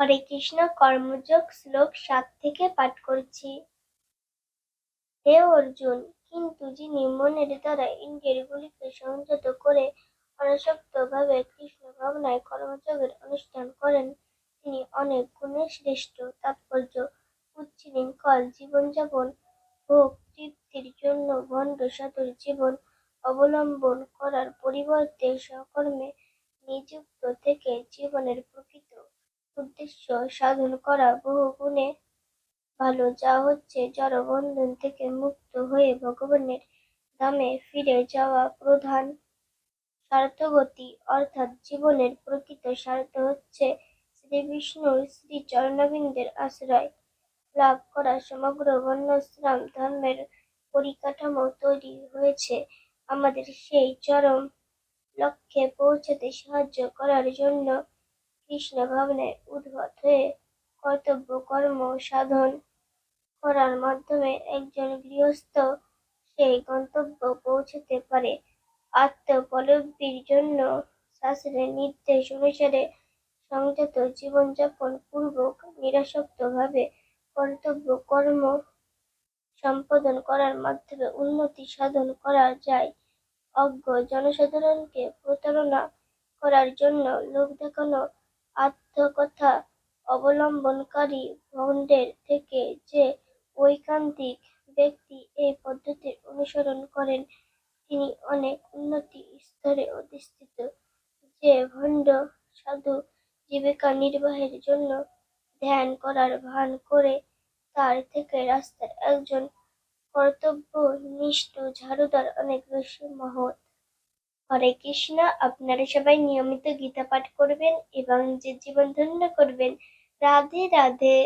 হরে কৃষ্ণ, কর্মযোগ শ্লোক সাত থেকে পাঠ করছি। হে অর্জুন, কিন্তু যিনি মনের দ্বারা ইন্দ্রিয়গুলিকে সংযত করে অনাসক্ত ভাবে কৃষ্ণ ভাবনায় কর্মযোগের অনুষ্ঠান করেন, তিনি অনেক গুণে শ্রেষ্ঠ। তাৎপর্য উচ্ছৃঙ্খল জীবনযাপন, ভোগ তৃপ্তির জন্য ভণ্ড সাধুর জীবন অবলম্বন করার পরিবর্তে সকর্মে নিযুক্ত থেকে জীবনের প্রকৃত উদ্দেশ্য সাধন করা বহু গুণে ভালো। যা হচ্ছে জড় বন্ধন থেকে মুক্ত হয়ে ভগবানের ধামে ফিরে যাওয়া প্রধান স্বার্থগতি। অর্থাৎ জীবনের প্রকৃত স্বার্থ হচ্ছে শ্রী বিষ্ণুর শ্রী চরণাবিন্দের আশ্রয় লাভ করা। সমগ্র বর্ণাশ্রম ধর্মের পরিকাঠামো তৈরি হয়েছে। আমাদের সেই চরম লক্ষ্যে পৌঁছাতে সাহায্য করার জন্য কৃষ্ণ ভাবনায় উদ্ভূত হয়ে কর্তব্য কর্ম সাধন করার মাধ্যমে একজন গৃহস্থ সেই গন্তব্য পৌঁছতে পারে। আত্মোপলব্ধির জন্য শাস্ত্রের নির্দেশ অনুসারে সংযত জীবনযাপন পূর্বক নিরাসক্ত ভাবে কর্তব্য কর্ম সম্পাদন করার মাধ্যমে উন্নতি সাধন করা যায়। অজ্ঞ জনসাধারণকে প্রতারণা করার জন্য লোক দেখানো আত্মকথা অবলম্বনকারী ভণ্ডের থেকে যে ঐকান্তিক ব্যক্তি এই পদ্ধতির অনুসরণ করেন, তিনি অনেক উন্নতি স্তরে অধিষ্ঠিত। যে ভণ্ড সাধু জীবিকা নির্বাহের জন্য ধ্যান করার ভান করে, তার থেকে রাস্তার একজন কর্তব্যনিষ্ঠ ঝাড়ুদার অনেক বেশি মহৎ। হরে কৃষ্ণ, আপনারা সবাই নিয়মিত গীতা পাঠ করবেন এবং যে জীবন ধন্য করবেন, রাধে রাধে।